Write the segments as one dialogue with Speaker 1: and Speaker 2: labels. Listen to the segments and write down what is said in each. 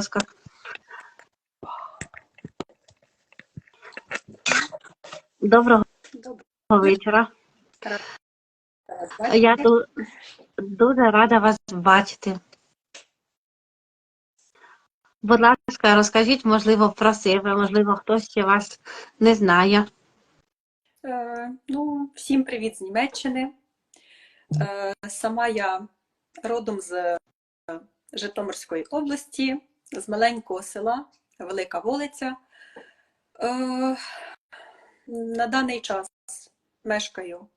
Speaker 1: ласка. Доброго вечора. Я ду- дуже рада вас бачити. Будь ласка, розкажіть, можливо, про себе, можливо, хтось ще вас не знає.
Speaker 2: Е, ну, всім привіт з Німеччини. Е, сама я родом з е, Житомирської області, з маленького села Велика Волиця. Е, на даний час мешкаю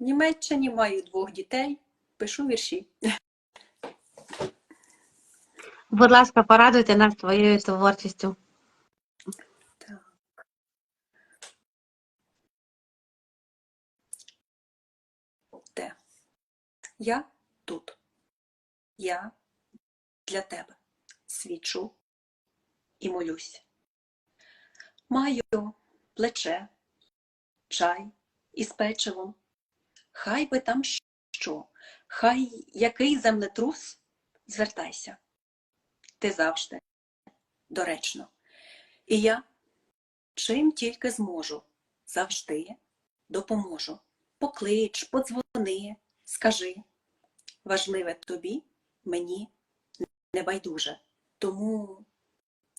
Speaker 2: в Німеччині, маю двох дітей, пишу вірші.
Speaker 1: Будь ласка, порадуйте нас своєю творчістю.
Speaker 2: Так. Де? Я тут. Я для тебе свічу і молюсь. Маю плече, чай із печивом. Хай би там що, хай який землетрус, звертайся. Ти завжди доречно. І я чим тільки зможу, завжди допоможу. Поклич, подзвони, скажи. Важливе тобі, мені не байдуже. Тому,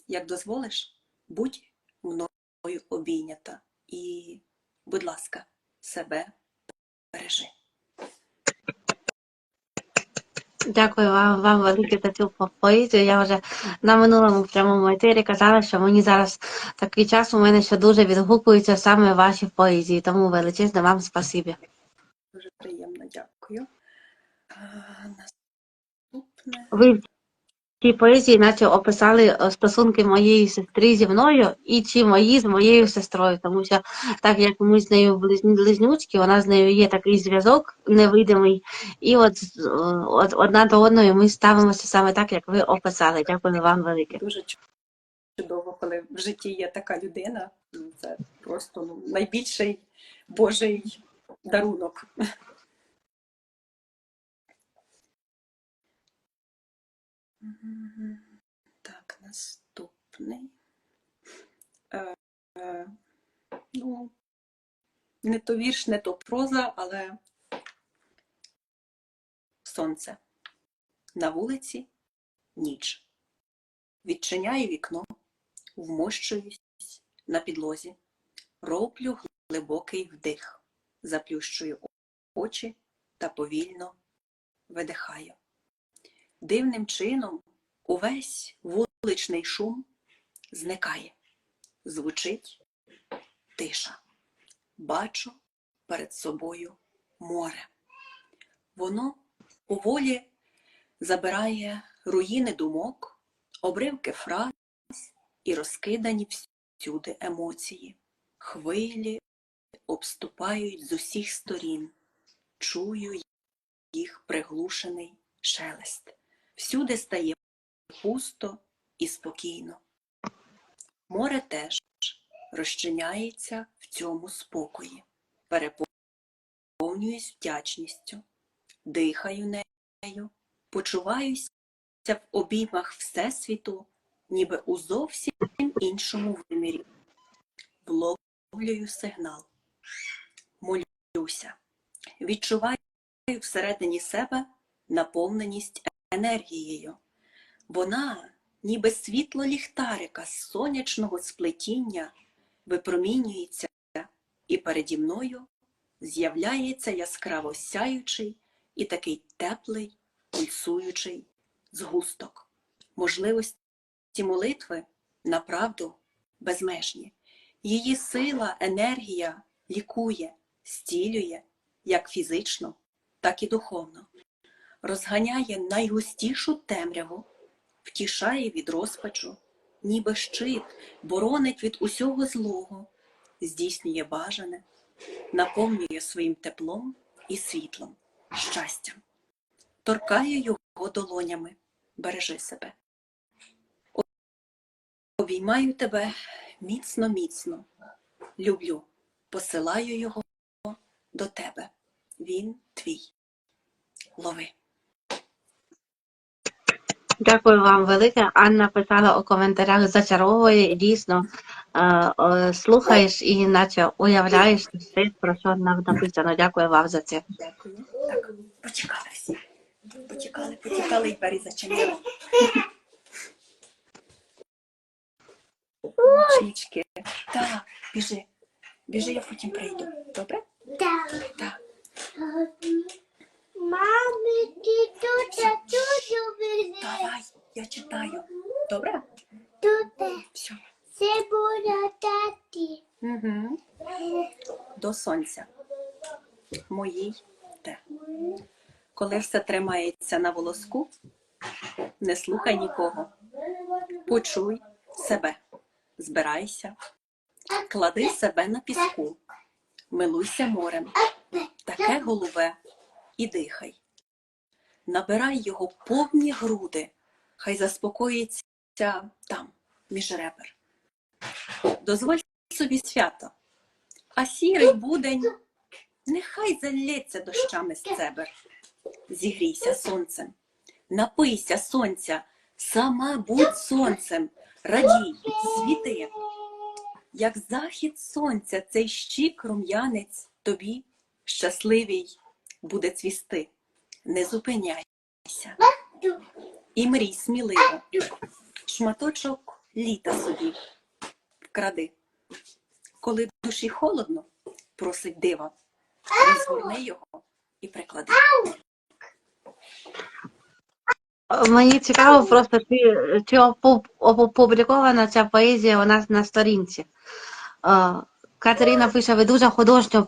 Speaker 2: як дозволиш, будь мною обійнята. І, будь ласка, себе бережи.
Speaker 1: Дякую вам, вам велике за цю по- поезію. Я вже на минулому прямому етері казала, що мені зараз такий час у мене, що дуже відгукуються саме ваші поезії. Тому величезне вам спасибі.
Speaker 2: Дуже приємно, дякую. Наступне.
Speaker 1: Ви цій поезії наче описали е, стосунки моєї сестри зі мною і чи мої з моєю сестрою, тому що так як ми з нею близн- близнючки, вона з нею є такий зв'язок невидимий, і от, е, от одна до одної ми ставимося саме так, як ви описали. Дякую вам велике.
Speaker 2: Дуже чудово, коли в житті є така людина. Це просто ну, найбільший Божий дарунок. Так, наступний. Е, е, ну, не то вірш, не то проза, але сонце. На вулиці ніч. Відчиняю вікно, вмощуюсь на підлозі, роблю глибокий вдих, заплющую очі та повільно видихаю. Дивним чином увесь вуличний шум зникає, звучить тиша. Бачу перед собою море. Воно поволі забирає руїни думок, обривки фраз і розкидані всюди емоції. Хвилі обступають з усіх сторін. Чую їх приглушений шелест. Всюди стає пусто і спокійно. Море теж розчиняється в цьому спокої. Переповнююсь вдячністю, дихаю нею, почуваюся в обіймах Всесвіту, ніби у зовсім іншому вимірі. Вловлюю сигнал, молюся, відчуваю всередині себе наповненість енергією. Вона, ніби світло ліхтарика з сонячного сплетіння, випромінюється, і переді мною з'являється яскраво сяючий і такий теплий, пульсуючий згусток. Можливості молитви направду безмежні. Її сила, енергія лікує, стілює як фізично, так і духовно. Розганяє найгустішу темряву, втішає від розпачу, ніби щит, боронить від усього злого, здійснює бажане, наповнює своїм теплом і світлом, щастям, торкає його долонями, бережи себе. Обіймаю тебе міцно, міцно, люблю, посилаю його до тебе. Він твій. Лови.
Speaker 1: Дякую вам велике. Анна писала у коментарях, зачаровує дійсно е, слухаєш і наче уявляєш все, про що нам написано. Дякую вам за це.
Speaker 2: Дякую. Так, почекали всі. Почекали, почекали і двері зачинили. Так, біжи. Біжи, я потім прийду. Добре?
Speaker 3: Так.
Speaker 2: Так.
Speaker 3: Мами, ти тут, а тут.
Speaker 2: Давай, я читаю. Добре?
Speaker 3: Тут
Speaker 2: Все.
Speaker 3: це буде таті.
Speaker 2: Угу. До сонця. Моїй те. Коли все тримається на волоску, не слухай нікого. Почуй себе, збирайся, клади себе на піску, милуйся морем, таке голубе, і дихай. Набирай його повні груди, хай заспокоїться там, між ребер. Дозволь собі свято, а сірий будень нехай залється дощами з цебер. Зігрійся сонцем, напийся сонця, сама будь сонцем, радій, світи. Як захід сонця, цей щик рум'янець тобі щасливий буде цвісти. Не зупиняйся і мрій сміливо. Шматочок літа собі вкради. Коли в душі холодно, просить дива, розгорни його і приклади.
Speaker 1: Мені цікаво просто, чи, чи опублікована ця поезія у нас на сторінці. Катерина пише, ви дуже художньо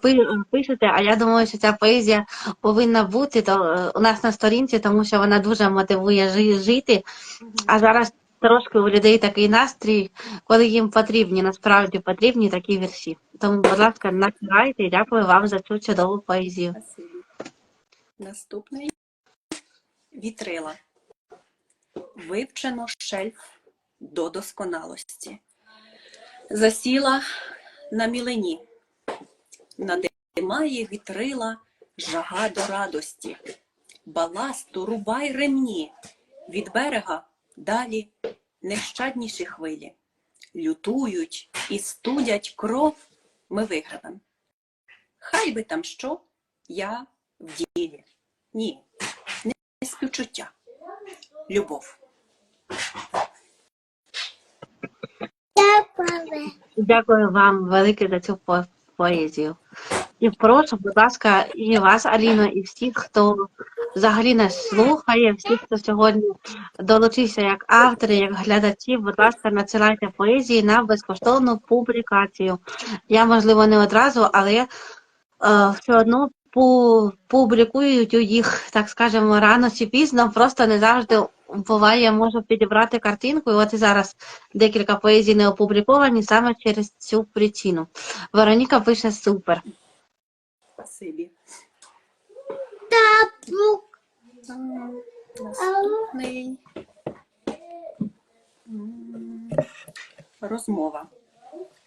Speaker 1: пишете, а я думаю, що ця поезія повинна бути то, е, у нас на сторінці, тому що вона дуже мотивує жити. А зараз трошки у людей такий настрій, коли їм потрібні, насправді потрібні такі вірші. Тому, будь ласка, натирайте і дякую вам за цю чудову поезію.
Speaker 2: Наступний вітрила. Вивчено шельф до досконалості. Засіла на мілені. Надимає вітрила жага до радості. Баласту рубай ремні. Від берега далі нещадніші хвилі. Лютують і студять кров, ми вигребем. Хай би там що, я в ділі. Ні, не співчуття. Любов.
Speaker 3: Дякую.
Speaker 1: Дякую вам велике за цю поезію. І прошу, будь ласка, і вас, Аліно, і всіх, хто взагалі нас слухає, всіх, хто сьогодні долучився як автори, як глядачі, будь ласка, надсилайте поезії на безкоштовну публікацію. Я, можливо, не одразу, але е, все одно пу- публікують їх, так скажемо, рано чи пізно, просто не завжди буває, можу підібрати картинку. І от і зараз декілька поезій не опубліковані саме через цю причину. Вероніка пише супер.
Speaker 2: Спасибі.
Speaker 3: Тапук.
Speaker 2: Наступний. Розмова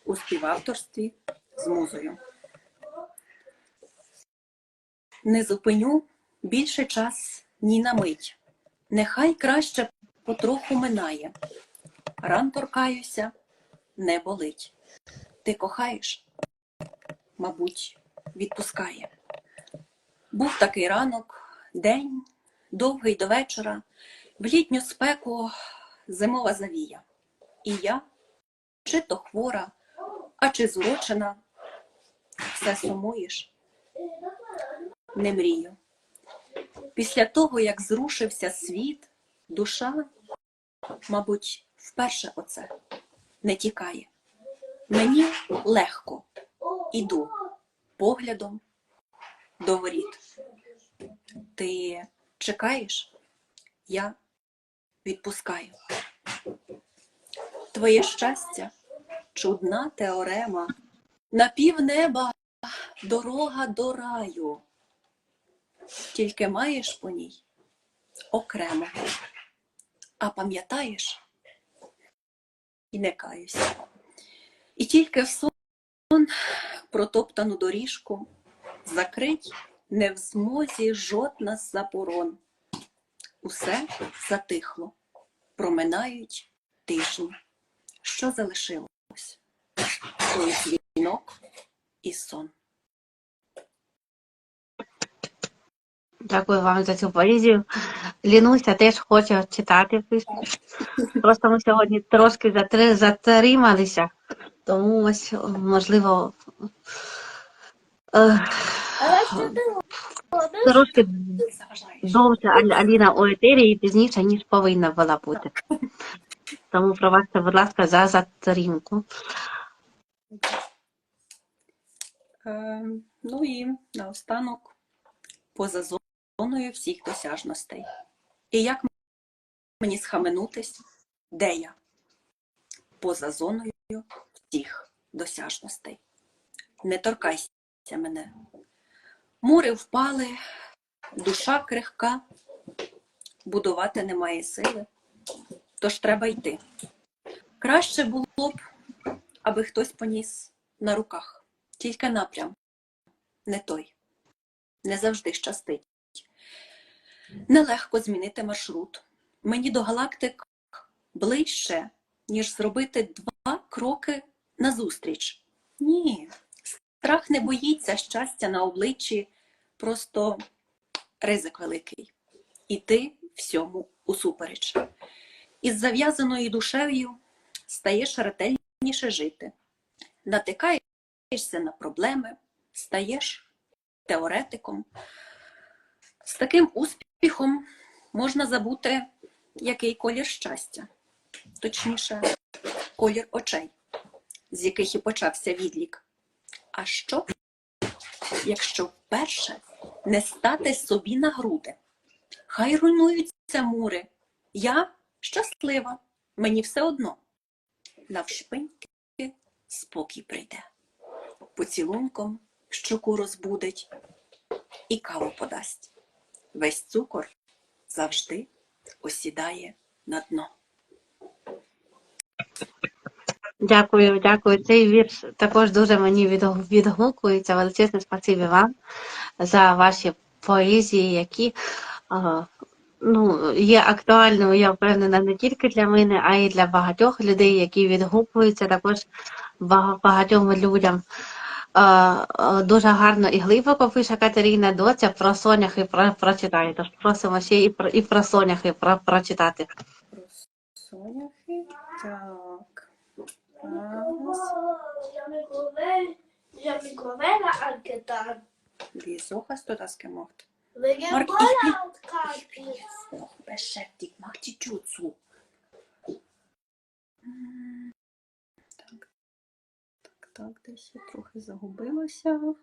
Speaker 2: у співавторстві з музою. Не зупиню більше час ні на мить. Нехай краще потроху минає. Ран торкаюся, не болить. Ти кохаєш? Мабуть, відпускає. Був такий ранок, день, довгий до вечора, в літню спеку зимова завія. І я, чи то хвора, а чи зурочена, все сумуєш, не мрію. Після того, як зрушився світ, душа, мабуть, вперше оце не тікає. Мені легко іду поглядом до воріт. Ти чекаєш? Я відпускаю. Твоє щастя чудна теорема. На півнеба дорога до раю. Тільки маєш по ній окремо. А пам'ятаєш і не каюсь. І тільки в сон протоптану доріжку закрить не в змозі жодна з запорон. Усе затихло. Проминають тижні. Що залишилось? Той дзвінок і сон.
Speaker 1: Дякую вам за цю поезію. Лінуся теж хоче читати. Просто ми сьогодні трошки затри- затрималися, тому ось, можливо, е, трошки довше Аліна у етері і пізніше, ніж повинна була бути. Тому пробачте, будь ласка, за затримку.
Speaker 2: Е, ну і наостанок поза зоною всіх досяжностей. І як мені схаменутись, де я? Поза зоною всіх досяжностей. Не торкайся мене. Мури впали, душа крихка, будувати немає сили, тож треба йти. Краще було б, аби хтось поніс на руках. Тільки напрям не той. Не завжди щастить. Нелегко змінити маршрут. Мені до галактик ближче, ніж зробити два кроки назустріч. Ні, страх не боїться щастя на обличчі, просто ризик великий. Іти всьому усупереч. Із зав'язаною душею стаєш ретельніше жити. Натикаєшся на проблеми, стаєш теоретиком. З таким успіхом можна забути, який колір щастя, точніше, колір очей, з яких і почався відлік. А що, якщо вперше не стати собі на груди? Хай руйнуються мури. Я щаслива, мені все одно. Навшпиньки спокій прийде поцілунком щоку розбудить і каву подасть. Весь цукор завжди осідає на дно.
Speaker 1: Дякую, дякую. Цей вірш також дуже мені відгукується. Величезне спасибі вам за ваші поезії, які ну, є актуальними, я впевнена, не тільки для мене, а й для багатьох людей, які відгукуються також багатьом людям. Е, е, Дуже гарно і глибоко пише Катерина Доця про соняхи про, прочитає. Тож просимо ще і про, і про соняхи про, прочитати.
Speaker 2: Про соняхи. Так.
Speaker 3: Я mi cover, я mi cover anche tanto.
Speaker 2: Wie hast du так, десь я трохи загубилася.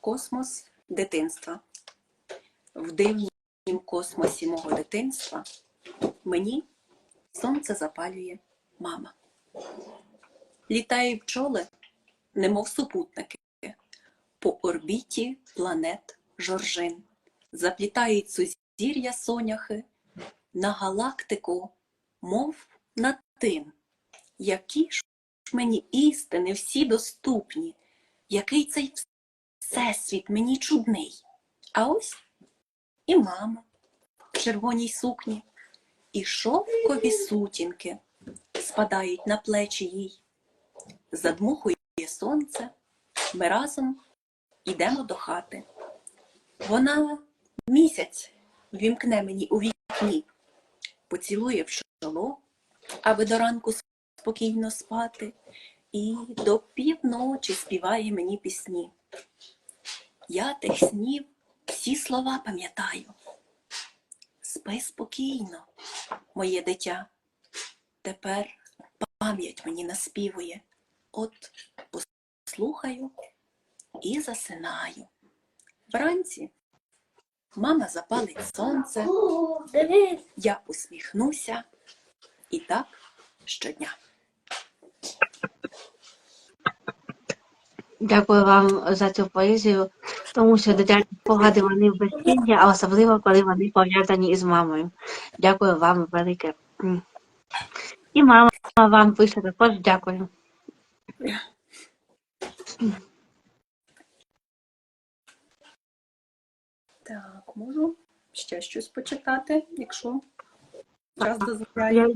Speaker 2: Космос дитинства. В дивнім космосі мого дитинства мені сонце запалює мама. Літають пчоли, немов супутники, по орбіті планет жоржин. Заплітають сузір'я соняхи на галактику, мов на тин. Які ж мені істини всі доступні, який цей всесвіт мені чудний. А ось і мама в червоній сукні, і шовкові сутінки спадають на плечі їй. Задмухує сонце, ми разом йдемо до хати. Вона місяць вімкне мені у вікні, поцілує в чоло, аби до ранку спокійно спати, і до півночі співає мені пісні. Я тих снів всі слова пам'ятаю. Спи спокійно, моє дитя. Тепер пам'ять мені наспівує. От послухаю і засинаю. Вранці мама запалить сонце, я усміхнуся і так щодня.
Speaker 1: Дякую вам за цю поезію, тому що дитячі спогади вони безцінні, а особливо, коли вони пов'язані із мамою. Дякую вам велике. І мама вам пише також дякую.
Speaker 2: Так, можу ще щось почитати, якщо час дозволяє.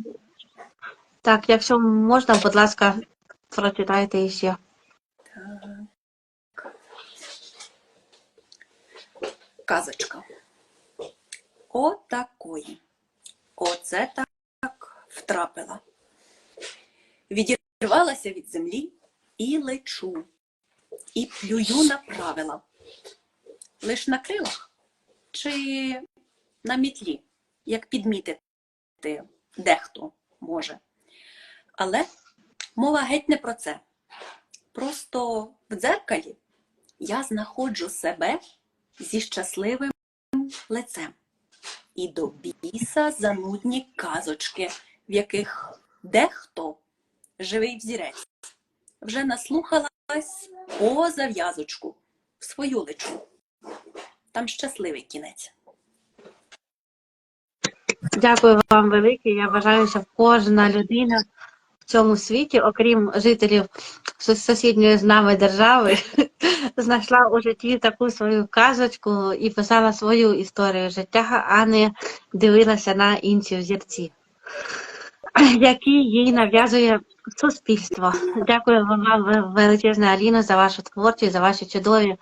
Speaker 1: Так, якщо можна, будь ласка, прочитайте ще.
Speaker 2: Так. Казочка. Отакої. Оце так втрапила. Відірвалася від землі і лечу, і плюю на правила. Лиш на крилах чи на мітлі, як підмітити дехто може. Але мова геть не про це. Просто в дзеркалі я знаходжу себе зі щасливим лицем. І до біса занудні казочки, в яких дехто живий взірець. Вже наслухалась по зав'язочку в свою личу. Там щасливий кінець.
Speaker 1: Дякую вам велике. Я вважаю, що кожна людина в цьому світі, окрім жителів сусідньої з нами держави, знайшла у житті таку свою казочку і писала свою історію життя, а не дивилася на інші взірці, які їй нав'язує суспільство. Дякую вам ве- величезне, Аліна, за вашу творчість, за ваші чудові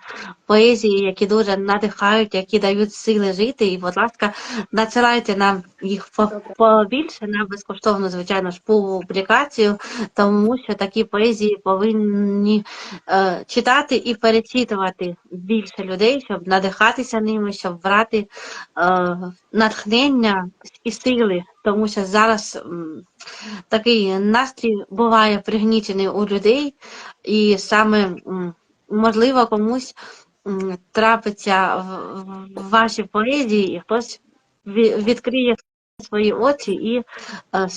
Speaker 1: поезії, які дуже надихають, які дають сили жити. І, будь ласка, надсилайте нам їх побільше на безкоштовну, звичайно ж, публікацію, тому що такі поезії повинні е, читати і перечитувати більше людей, щоб надихатися ними, щоб брати е, натхнення і сили, тому що зараз такий настрій буває пригнічений у людей, і саме можливо комусь трапиться в, вашій поезії, і хтось відкриє свої очі і е,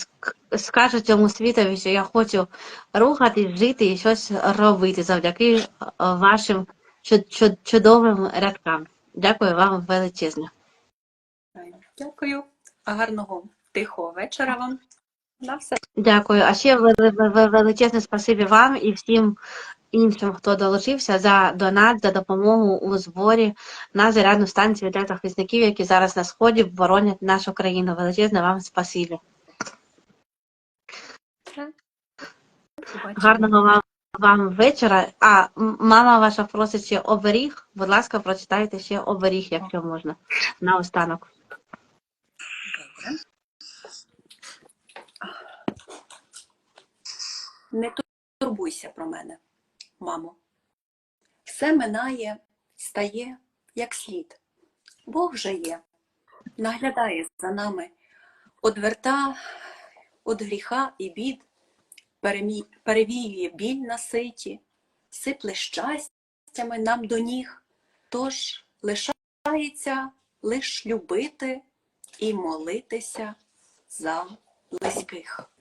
Speaker 1: скаже цьому світові, що я хочу рухатись, жити і щось робити завдяки е, вашим чуд- чуд- чудовим рядкам. Дякую вам величезне.
Speaker 2: Дякую. Гарного тихого вечора вам. На все.
Speaker 1: Дякую. А ще величезне спасибі вам і всім іншим, хто долучився за донат, за допомогу у зборі на зарядну станцію для захисників, які зараз на сході боронять нашу країну. Величезне вам спасибі. Гарного вам, вам вечора. А мама ваша просить ще оберіг. Будь ласка, прочитайте ще оберіг, якщо можна, наостанок.
Speaker 2: Не турбуйся про мене, мамо. Все минає, стає як слід. Бог же є, наглядає за нами, одверта від гріха і бід, перевіює біль на ситі, сипле щастями нам до ніг. Тож лишається лиш любити і молитися за близьких.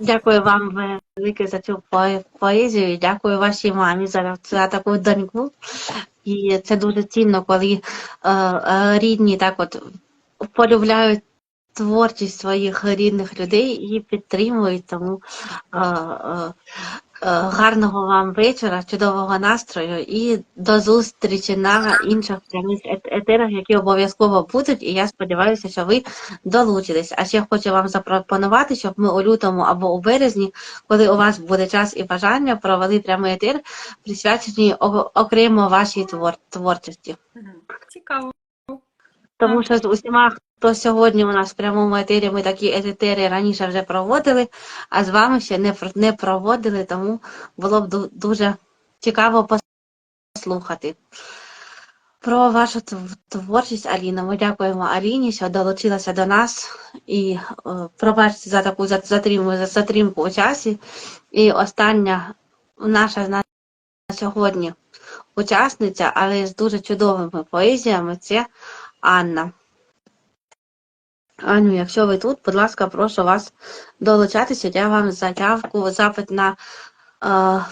Speaker 1: Дякую вам велике за цю по- поезію. Дякую вашій мамі за, за таку доньку. І це дуже цінно, коли е, е, рідні так от полюбляють творчість своїх рідних людей і підтримують. Тому е, е, гарного вам вечора, чудового настрою і до зустрічі на інших прямих ет- етерах, які обов'язково будуть. І я сподіваюся, що ви долучитесь. А ще хочу вам запропонувати, щоб ми у лютому або у березні, коли у вас буде час і бажання, провели прямий етер, присвячений окремо вашій твор- творчості.
Speaker 2: Цікаво.
Speaker 1: Тому що з усіма, хто сьогодні у нас в прямому етері, ми такі етери раніше вже проводили, а з вами ще не, не проводили, тому було б дуже цікаво послухати. Про вашу творчість, Аліна. Ми дякуємо Аліні, що долучилася до нас і е, пробачте за таку затримку, за затримку у часі. І остання наша на сьогодні учасниця, але з дуже чудовими поезіями, це Анна. Аню, якщо ви тут, будь ласка, прошу вас долучатися. Я вам заявку, запит на е,